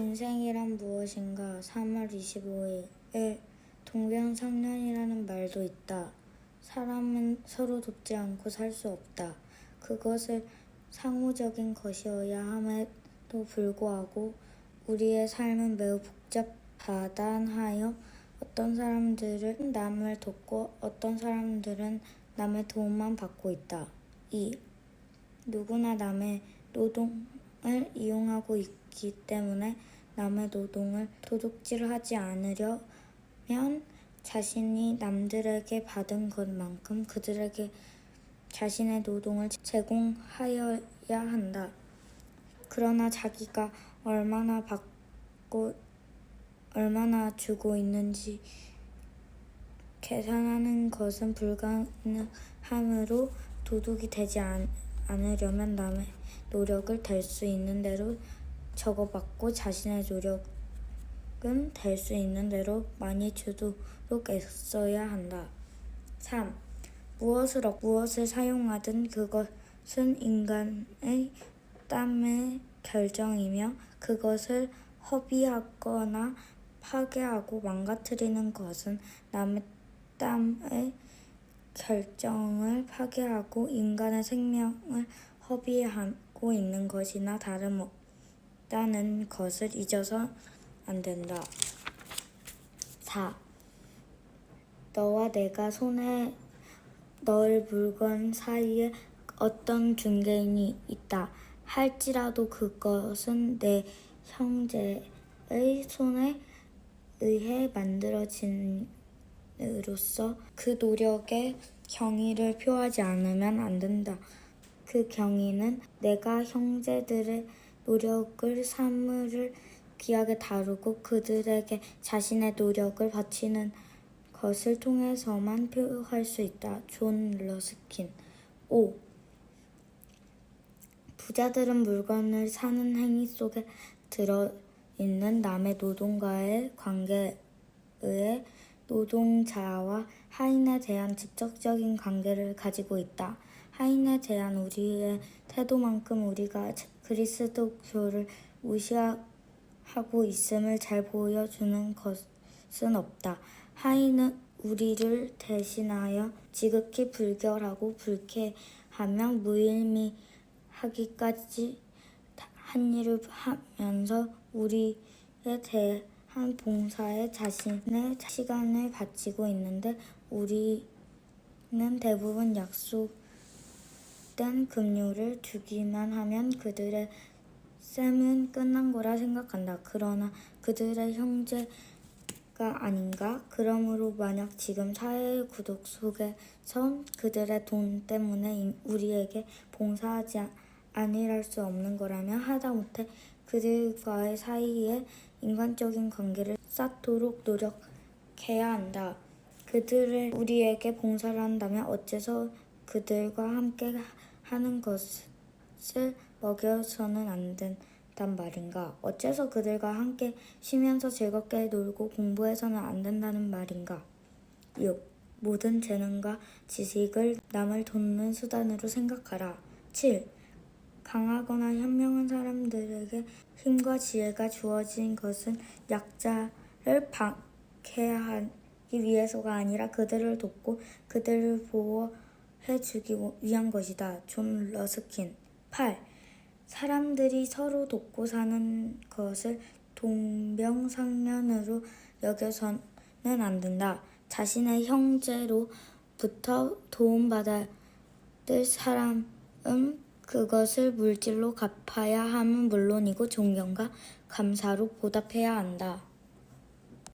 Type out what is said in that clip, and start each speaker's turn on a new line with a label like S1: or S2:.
S1: 인생이란 무엇인가? 3월 25일 동병상련이라는 말도 있다. 사람은 서로 돕지 않고 살 수 없다. 그것을 상호적인 것이어야 함에도 불구하고 우리의 삶은 매우 복잡하단하여 어떤 사람들은 남을 돕고 어떤 사람들은 남의 도움만 받고 있다. 2. 누구나 남의 노동 을 이용하고 있기 때문에 남의 노동을 도둑질하지 않으려면 자신이 남들에게 받은 것만큼 그들에게 자신의 노동을 제공하여야 한다. 그러나 자기가 얼마나 받고 얼마나 주고 있는지 계산하는 것은 불가능하므로 도둑이 되지 않, 않으려면 남의 노력을 될수 있는 대로 적어받고 자신의 노력은 될수 있는 대로 많이 주도록 애써야 한다. 3. 무엇을 얻, 무엇을 사용하든 그것은 인간의 땀의 결정이며 그것을 허비하거나 파괴하고 망가뜨리는 것은 남의 땀의 결정을 파괴하고 인간의 생명을 허비하고 있는 것이나 다름없다는 것을 잊어서 안 된다. 4. 너와 내가 손에 넣을 물건 사이에 어떤 중개인이 있다 할지라도 그것은 내 형제의 손에 의해 만들어진 으로써 그 노력에 경의를 표하지 않으면 안 된다. 그 경의는 내가 형제들의 노력을 사물을 귀하게 다루고 그들에게 자신의 노력을 바치는 것을 통해서만 표할 수 있다. 존 러스킨 5. 부자들은 물건을 사는 행위 속에 들어있는 남의 노동과의 관계에 노동자와 하인에 대한 직접적인 관계를 가지고 있다. 하인에 대한 우리의 태도만큼 우리가 그리스도교를 무시하고 있음을 잘 보여주는 것은 없다. 하인은 우리를 대신하여 지극히 불결하고 불쾌하며 무의미하기까지 한 일을 하면서 우리에 대 한 봉사에 자신의 시간을 바치고 있는데 우리는 대부분 약속된 급료를 주기만 하면 그들의 셈은 끝난 거라 생각한다. 그러나 그들의 형제가 아닌가? 그러므로 만약 지금 사회의 구독 속에서 그들의 돈 때문에 우리에게 봉사하지 아니할 수 없는 거라면 하다못해 그들과의 사이에 인간적인 관계를 쌓도록 노력해야 한다. 그들을 우리에게 봉사를 한다면 어째서 그들과 함께 하는 것을 먹여서는 안 된단 말인가? 어째서 그들과 함께 쉬면서 즐겁게 놀고 공부해서는 안 된다는 말인가? 6. 모든 재능과 지식을 남을 돕는 수단으로 생각하라. 7. 강하거나 현명한 사람들에게 힘과 지혜가 주어진 것은 약자를 박해하기 위해서가 아니라 그들을 돕고 그들을 보호해주기 위한 것이다. 존 러스킨 8. 사람들이 서로 돕고 사는 것을 동병상련으로 여겨서는 안 된다. 자신의 형제로부터 도움받을 사람은 그것을 물질로 갚아야 함은 물론이고 존경과 감사로 보답해야 한다.